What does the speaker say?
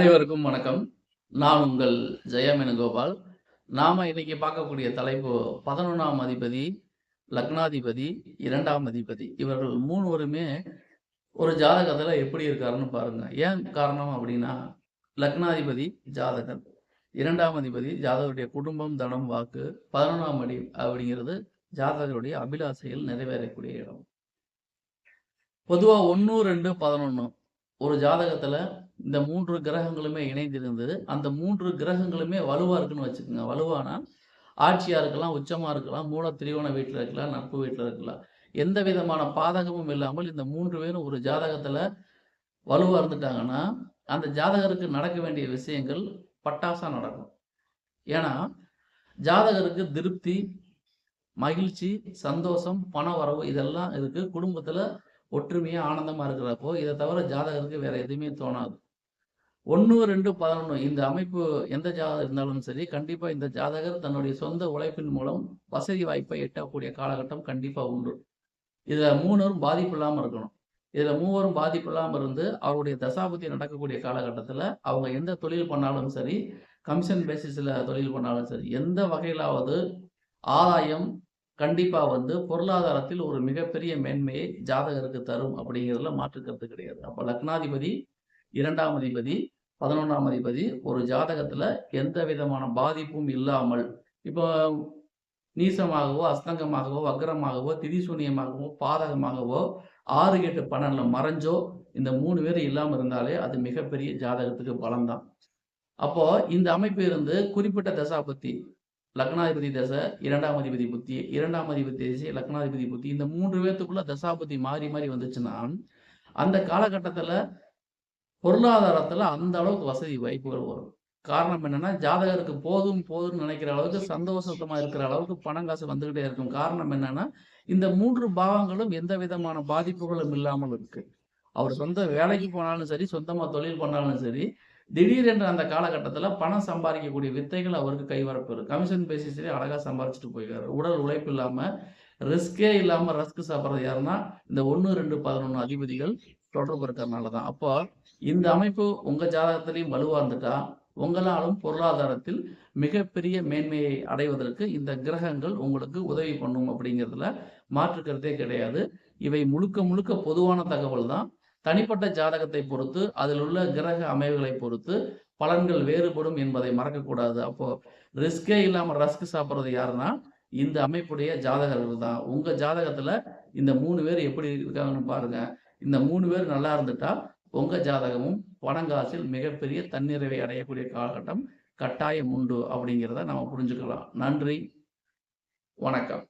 அனைவருக்கும் வணக்கம். நான் உங்கள் ஜெயமேனு கோபால் நாம இன்னைக்கு பார்க்கக்கூடிய தலைப்பு பதினொன்றாம் அதிபதி லக்னாதிபதி இரண்டாம் அதிபதி. இவர்கள் மூணுவருமே ஒரு ஜாதகத்துல எப்படி இருக்காருன்னு பாருங்க. ஏன் காரணம் அப்படின்னா லக்னாதிபதி ஜாதகர் இரண்டாம் அதிபதி ஜாதகருடைய குடும்பம் தனம் வாக்கு பதினொன்றாம் அடி அப்படிங்கிறது ஜாதகருடைய அபிலாசைகள் நிறைவேறக்கூடிய இடம். பொதுவா ஒன்று ரெண்டு பதினொன்று ஒரு ஜாதகத்துல இந்த மூன்று கிரகங்களுமே இணைந்திருந்தது. அந்த மூன்று கிரகங்களுமே வலுவா இருக்குன்னு வச்சுக்கோங்க. வலுவானா ஆட்சியா இருக்கலாம் உச்சமா இருக்கலாம் மூல திரிகோண வீட்டில் இருக்கலாம் நட்பு வீட்டில் இருக்கலாம். எந்த விதமான பாதகமும் இல்லாமல் இந்த மூன்று பேரும் ஒரு ஜாதகத்துல வலுவா இருந்துட்டாங்கன்னா அந்த ஜாதகருக்கு நடக்க வேண்டிய விஷயங்கள் பட்டாசா நடக்கும். ஏன்னா ஜாதகருக்கு திருப்தி மகிழ்ச்சி சந்தோஷம் பண வரவு இதெல்லாம் இருக்கு. குடும்பத்துல ஒற்றுமையா ஆனந்தமா இருக்கிறப்போ இதை தவிர ஜாதகருக்கு வேற எதுவுமே தோணாது. ஒன்று ரெண்டு பதினொன்று இந்த அமைப்பு எந்த ஜாதகம் இருந்தாலும் சரி கண்டிப்பாக இந்த ஜாதகர் தன்னுடைய சொந்த உழைப்பின் மூலம் வசதி வாய்ப்பை எட்டக்கூடிய காலகட்டம் கண்டிப்பாக உண்டு. இதில் மூணரும் பாதிப்பு இல்லாமல் இருக்கணும். இதில் மூவரும் பாதிப்பு இல்லாமல் இருந்து அவருடைய தசாபதி நடக்கக்கூடிய காலகட்டத்தில் அவங்க எந்த தொழில் பண்ணாலும் சரி கமிஷன் பேசிஸில் தொழில் பண்ணாலும் சரி எந்த வகையிலாவது ஆதாயம் கண்டிப்பாக வந்து பொருளாதாரத்தில் ஒரு மிகப்பெரிய மேன்மையை ஜாதகருக்கு தரும் அப்படிங்கிறதுல மாற்று கருத்து கிடையாது. அப்போ லக்னாதிபதி இரண்டாம் அதிபதி பதினொன்றாம் அதிபதி ஒரு ஜாதகத்துல எந்த விதமான பாதிப்பும் இல்லாமல் இப்போ நீசமாகவோ அஸ்தங்கமாகவோ வக்ரமாகவோ திதிசூன்யமாகவோ பாதகமாகவோ ஆறு எட்டு பன்னெண்டுல மறைஞ்சோ இந்த மூணு பேர் இல்லாம இருந்தாலே அது மிகப்பெரிய ஜாதகத்துக்கு பலம்தான். அப்போ இந்த அமைப்பு இருந்து குறிப்பிட்ட தசாபத்தி லக்னாதிபதி தசை இரண்டாம் அதிபதி புத்தி இரண்டாம் அதிபதி தசை லக்னாதிபதி புத்தி இந்த மூன்று பேர்த்துக்குள்ள தசாபதி மாறி மாறி வந்துச்சுன்னா அந்த காலகட்டத்துல பொருளாதாரத்தில் அந்த அளவுக்கு வசதி வாய்ப்புகள் வரும். காரணம் என்னன்னா ஜாதகருக்கு போதும் போதும்னு நினைக்கிற அளவுக்கு சந்தோஷமா இருக்கிற அளவுக்கு பணம் காசு வந்துகிட்டே இருக்கும். காரணம் என்னன்னா இந்த மூன்று பாவங்களும் எந்த விதமான பாதிப்புகளும் இல்லாமல் இருக்கு. அவர் சொந்த வேலைக்கு போனாலும் சரி சொந்தமா தொழில் பண்ணாலும் சரி திடீரென்று அந்த காலகட்டத்தில் பணம் சம்பாதிக்கக்கூடிய வித்தைகள் அவருக்கு கைவரப்பெறும் கமிஷன் பேசிஸ்லேயே அழகா சம்பாரிச்சுட்டு போயிருக்காரு. உடல் உழைப்பு இல்லாம ரிஸ்கே இல்லாம ரஸ்க் சாப்பிட்றது யாருன்னா இந்த ஒன்று ரெண்டு பதினொன்று அதிபதிகள் தொடர்பு இருக்கிறதுனால தான் அப்போ இந்த அமைப்பு உங்க ஜாதகத்திலையும் வலுவாக இருந்துட்டா உங்களாலும் பொருளாதாரத்தில் மிகப்பெரிய மேன்மையை அடைவதற்கு இந்த கிரகங்கள் உங்களுக்கு உதவி பண்ணும் அப்படிங்கிறதுல மாற்று கருத்தே கிடையாது. இவை முழுக்க முழுக்க பொதுவான தகவல் தான் தனிப்பட்ட ஜாதகத்தை பொறுத்து அதில் உள்ள கிரக அமைவுகளை பொறுத்து பலன்கள் வேறுபடும் என்பதை மறக்கக்கூடாது. அப்போ ரிஸ்கே இல்லாமல் ரஸ்க் சாப்பிட்றது யாருன்னா இந்த அமைப்புடைய ஜாதகர்கள் தான். உங்க ஜாதகத்துல இந்த மூணு பேர் எப்படி இருக்காங்கன்னு பாருங்க. இந்த மூணு பேர் நல்லா இருந்துட்டா உங்க ஜாதகமும் பணங்காசில் மிகப்பெரிய தன்னிறைவை அடையக்கூடிய காலகட்டம் கட்டாயம் உண்டு அப்படிங்கிறத நம்ம புரிஞ்சுக்கலாம். நன்றி. வணக்கம்.